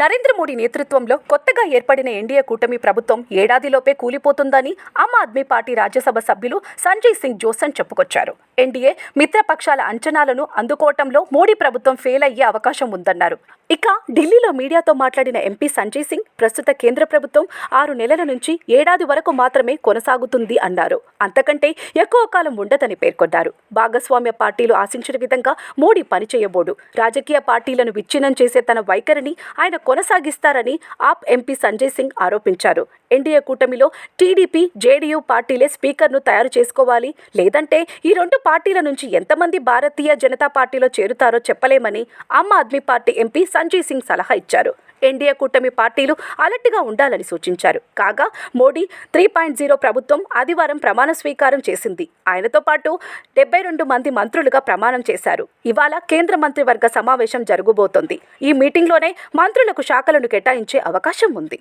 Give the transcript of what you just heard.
నరేంద్ర మోడీ నేతృత్వంలో కొత్తగా ఏర్పడిన ఎన్డీఏ కూటమి ప్రభుత్వం ఏడాదిలోపే కూలిపోతుందని ఆమ్ ఆద్మీ పార్టీ రాజ్యసభ సభ్యులు సంజయ్ సింగ్ జోసన్ చెప్పుకొచ్చారు. ఎన్డీఏ మిత్రపక్షాల అంచనాలను అందుకోవటంలో మోడీ ప్రభుత్వం ఫెయిల్ అయ్యే అవకాశం ఉందన్నారు. ఇక ఢిల్లీలో మీడియాతో మాట్లాడిన ఎంపీ సంజయ్ సింగ్ ప్రస్తుత కేంద్ర ప్రభుత్వం ఆరు నెలల నుంచి ఏడాది వరకు మాత్రమే కొనసాగుతుంది అన్నారు. అంతకంటే ఎక్కువ కాలం ఉండదని పేర్కొన్నారు. భాగస్వామ్య పార్టీలు ఆశించిన విధంగా మోడీ పనిచేయబోడు. రాజకీయ పార్టీలను విచ్ఛిన్నం చేసే తన వైఖరిని ఆయన కొనసాగిస్తారని ఆప్ ఎంపీ సంజయ్ సింగ్ ఆరోపించారు. ఎన్డీఏ కూటమిలో టీడీపీ జేడీయూ పార్టీలే స్పీకర్ను తయారు చేసుకోవాలి. లేదంటే ఈ రెండు పార్టీల నుంచి ఎంతమంది భారతీయ జనతా పార్టీలో చేరుతారో చెప్పలేమని ఆమ్ ఆద్మీ పార్టీ ఎంపీ సంజయ్ సింగ్ సలహా ఇచ్చారు. ఎన్డీఏ కూటమి పార్టీలు అలర్ట్గా ఉండాలని సూచించారు. కాగా మోడీ త్రీ పాయింట్ జీరో ప్రభుత్వం ఆదివారం ప్రమాణ స్వీకారం చేసింది. ఆయనతో పాటు డెబ్బై రెండు మంది మంత్రులుగా ప్రమాణం చేశారు. ఇవాళ కేంద్ర మంత్రివర్గ సమావేశం జరగబోతోంది. ఈ మీటింగ్లోనే మంత్రులకు శాఖలను కేటాయించే అవకాశం ఉంది.